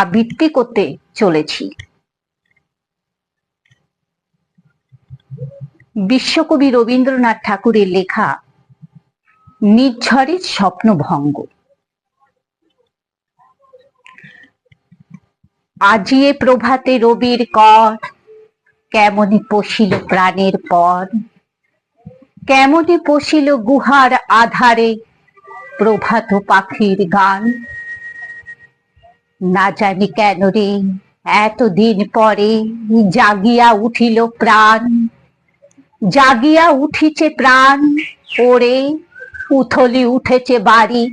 আবৃত্তি করতে চলেছি। বিশ্বকবি রবীন্দ্রনাথ ঠাকুরের লেখা নির্ঝরের স্বপ্নভঙ্গ। আজিয়ে প্রভাতে রবির কর, কেমনে পশিল প্রাণের পর, কেমনে পশিল গুহার আধারে প্রভাত পাখির গান। না জানি কেন রে, এতদিন পরে জাগিয়া উঠিল প্রাণ। জাগিয়া উঠিছে প্রাণ, ওরে উথলি উঠেছে বাড়ি।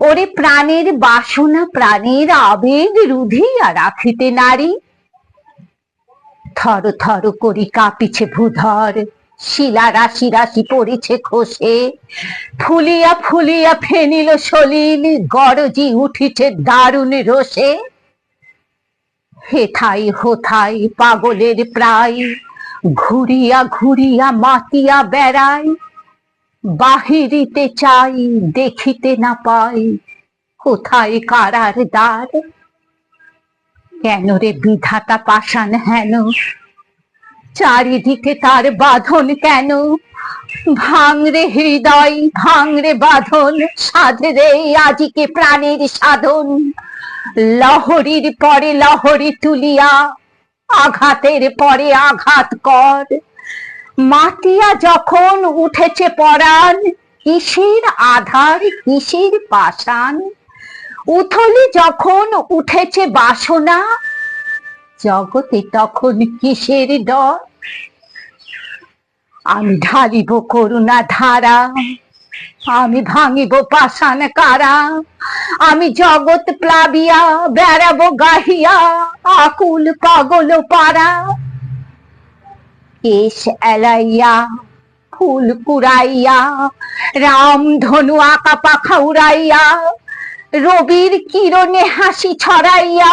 ওরে প্রাণের বাসনা, প্রাণের আবেগ রুধিয়া রাখিতে নারী। থর থর করি কাঁপিছে ভূধর শিলা রাশি রাশি পড়েছে খসে। ফুলিয়া ফুলিয়া ফেনিল সলিল, গরজি উঠিছে দারুণ রোষে। হেথাই হোথাই পাগলের প্রায়, ঘুরিয়া ঘুরিয়া মাতিয়া বেড়ায় বাহিরিতে চাই, দেখিতে না পাই, কোথায় কারার দ্বার? কেন রে বিধাতা পাষাণ হেন? চারিদিকে তার বাঁধন কেন? ভাঙরে হৃদয়, ভাঙরে বাঁধন সাধরে আজিকে প্রাণের সাধন। লহরীর পরে লহরী তুলিয়া, আঘাতের পরে আঘাত কর। মাতিয়া যখন উঠেছে পরাণ, কিসের আধার, কিসের পাষাণ? উথলি যখন উঠেছে বাসনা জগতে তখন কিসের ডর? আমি ঢালিব করুণা ধারা, আমি ভাঙিব পাষাণ কারা, আমি জগৎ প্লাবিয়া, বেড়াবো গাহিয়া, আকুল পাগল পাড়া কেশ এলাইয়া, ফুল কুড়াইয়া, রাম ধনু আঁকা পাখা উড়াইয়া রবির কিরণে হাসি ছড়াইয়া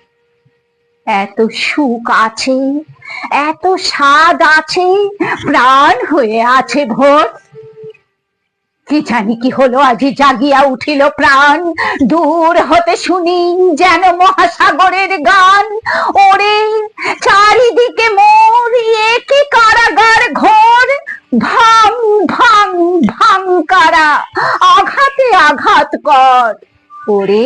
এত সুখ আছে, এত স্বাদ আছে, প্রাণ হয়ে আছে ভোর। কি জানি কি হলো, আজি জাগিয়া উঠিল প্রাণ। দূর হতে শুনি যেন মহাসাগরের গান। ওরে, চারিদিকে মোর একে কারাগার ঘোর? ভাং ভাং ভাং কারা, আঘাতে আঘাত কর। ওরে